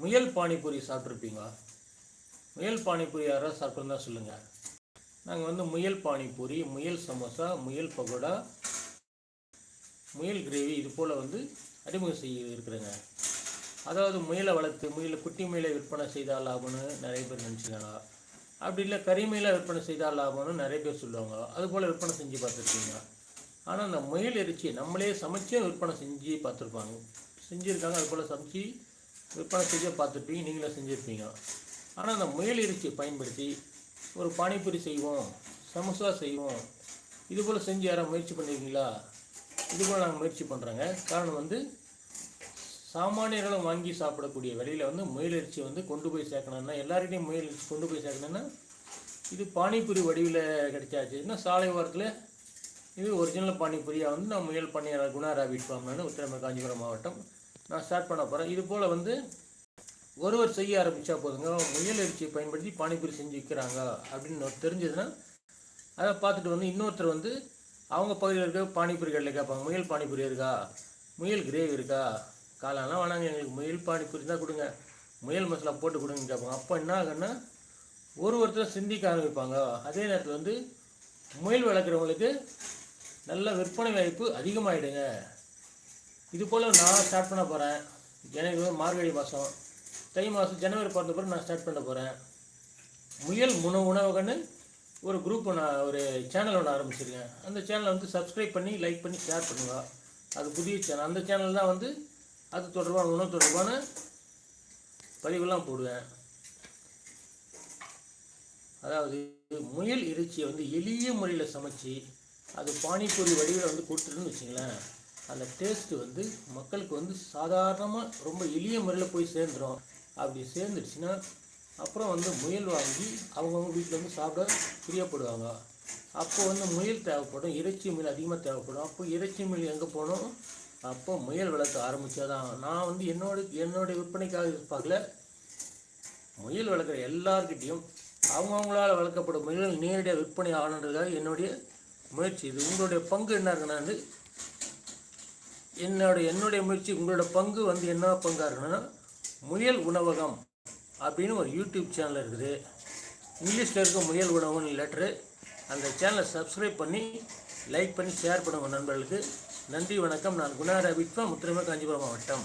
முயல் பானிபூரி சாப்பிட்ருப்பீங்களா முயல் பானிபூரி யாராவது சாப்பிட்ருந்தா சொல்லுங்கள் நாங்கள் வந்து முயல் பானிபூரி முயல் சமோசா முயல் பகோடா முயல் கிரேவி இது போல் வந்து அறிமுகம் செய்ய இருக்கிறேங்க அதாவது முயலை வளர்த்து முயலை குட்டி முயலை விற்பனை செய்தால் லாபம்னு நிறைய பேர் நினச்சிக்கலாம் அப்படி இல்லை கறி விற்பனை செய்தால் லாபம்னு நிறைய பேர் சொல்லுவாங்க அது போல் விற்பனை செஞ்சு பார்த்துருக்கீங்க ஆனால் அந்த முயல் இறைச்சி நம்மளே சமைச்சே விற்பனை செஞ்சு பார்த்துருப்பாங்க. செஞ்சுருக்காங்க அது போல் சமைச்சு விற்பனை செய்ய பார்த்துருப்பீங்க நீங்களே செஞ்சுருப்பீங்க. ஆனால் அந்த முயல் இறைச்சியை பயன்படுத்தி ஒரு பானிபூரி செய்வோம் சமோசா செய்வோம் இது போல் செஞ்சு யாராவது முயற்சி பண்ணியிருக்கீங்களா இது போல் நாங்கள் முயற்சி பண்ணுறோங்க காரணம் வந்து சாமானியர்களும் வாங்கி சாப்பிடக்கூடிய விலையில் வந்து முயலரிச்சி வந்து கொண்டு போய் சேர்க்கணும்னா எல்லாருக்கிட்டையும் முயல் கொண்டு போய் சேர்க்கணும்னா இது பானிபூரி வடிவில் கிடைச்சாச்சு. சாலை ஓரத்தில் இது ஒரிஜினல் பானிபூரியாக வந்து நான் முயல் பண்ணி குணா ராபிட் ஃபார்ம்னு காஞ்சிபுரம் மாவட்டம் நான் ஸ்டார்ட் பண்ண போகிறேன் இது போல் வந்து ஒருவர் செய்ய ஆரம்பித்தா போதுங்க. முயல் அரிசியை பயன்படுத்தி பானிபூரி செஞ்சு விற்கிறாங்க அப்படின்னு தெரிஞ்சதுன்னா அதை பார்த்துட்டு வந்து இன்னொருத்தர் வந்து அவங்க பகுதியில் இருக்க பானிபூரி கடையில் கேட்பாங்க முயல் பானிபூரி இருக்கா? முயல் கிரேவி இருக்கா? காலம்லாம் வேணாங்க எங்களுக்கு முயல் பானிபூரி தான் கொடுங்க. முயல் மசாலா போட்டு கொடுங்கன்னு கேட்பாங்க. அப்போ என்ன ஆகுன்னா ஒரு ஒருத்தர் சிந்திக்க ஆரம்பிப்பாங்க. அதே நேரத்தில் வந்து முயல் வளர்க்குறவங்களுக்கு நல்ல விற்பனை வாய்ப்பு அதிகமாகிடுங்க இது போல் நான் ஸ்டார்ட் பண்ண போகிறேன் எனக்கு மார்கழி மாதம் தை மாதம் ஜனவரி பிறந்த பிறகு நான் ஸ்டார்ட் பண்ண போகிறேன் முயல் உணவு உணவுகன்னு ஒரு குரூப் நான் ஒரு சேனல் ஒன்று ஆரம்பிச்சிருக்கேன். அந்த சேனலை வந்து சப்ஸ்கிரைப் பண்ணி லைக் பண்ணி ஷேர் பண்ணுங்க. அது புதிய சேனல் அந்த சேனல் தான் வந்து அது தொடர்பான உணவு தொடர்பான பதிவுலாம் போடுவேன். அதாவது முயல் இறைச்சியை வந்து எளிய முறையில் சமைச்சு அது பானிபூரி வடிவில் வந்து கொடுத்துருன்னு வச்சுங்களேன் அந்த டேஸ்ட்டு வந்து மக்களுக்கு வந்து சாதாரணமாக ரொம்ப எளிய முறையில் போய் சேர்ந்துடும் அப்படி சேர்ந்துடுச்சுன்னா அப்புறம் வந்து முயல் வாங்கி அவங்கவுங்க வீட்டில் வந்து சாப்பிட பிரியப்படுவாங்க. அப்போ வந்து முயல் தேவைப்படும் இறைச்சி மீன் அதிகமாக தேவைப்படும். அப்போ இறைச்சி மீன் எங்கே போனோம்? அப்போ முயல் வளர்க்க ஆரம்பித்தாதான் நான் வந்து என்னோட என்னுடைய விற்பனைக்காக பார்க்கல முயல் வளர்க்குற எல்லார்கிட்டேயும் அவங்கவுங்களால் வளர்க்கப்படும் முயல்கள் நேரடியாக விற்பனை ஆகணுன்றதுக்காக என்னுடைய முயற்சி. இது உங்களுடைய பங்கு என்ன இருக்குன்னா வந்து என்னோட என்னுடைய முயற்சி உங்களோட பங்கு வந்து என்ன பங்காக இருக்குன்னா முயல் உணவகம் அப்படின்னு ஒரு யூடியூப் சேனல் இருக்குது. இங்கிலீஷில் இருக்க முயல் உணவகம்னு லெட்ரு அந்த சேனலை சப்ஸ்கிரைப் பண்ணி லைக் பண்ணி ஷேர் பண்ணுங்கள் நண்பர்களுக்கு. நன்றி வணக்கம். நான் குணா ரபித்வா முத்திரமே காஞ்சிபுரம் மாவட்டம்.